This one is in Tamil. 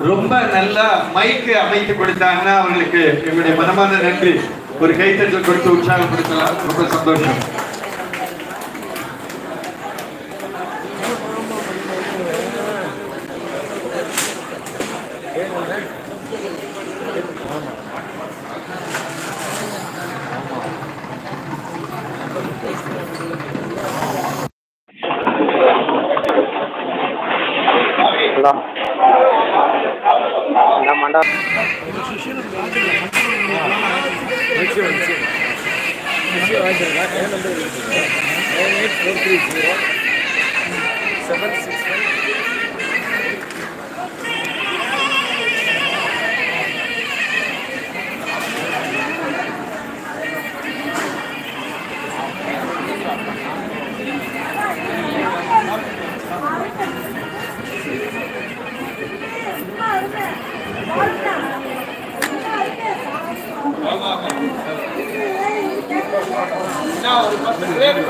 ரொம்ப நல்லா மைக்கு அமைத்து கொடுத்தாங்கன்னா அவங்களுக்கு எங்களுடைய மனமான நன்றி ஒரு கைத்தட்டல் கொடுத்து உற்சாகப்படுத்தலாம் ரொம்ப சந்தோஷம் Yeah. எல்லாம் மண்டபம் செவன் சிக்ஸ் நான் ஒரு பத்து பேர்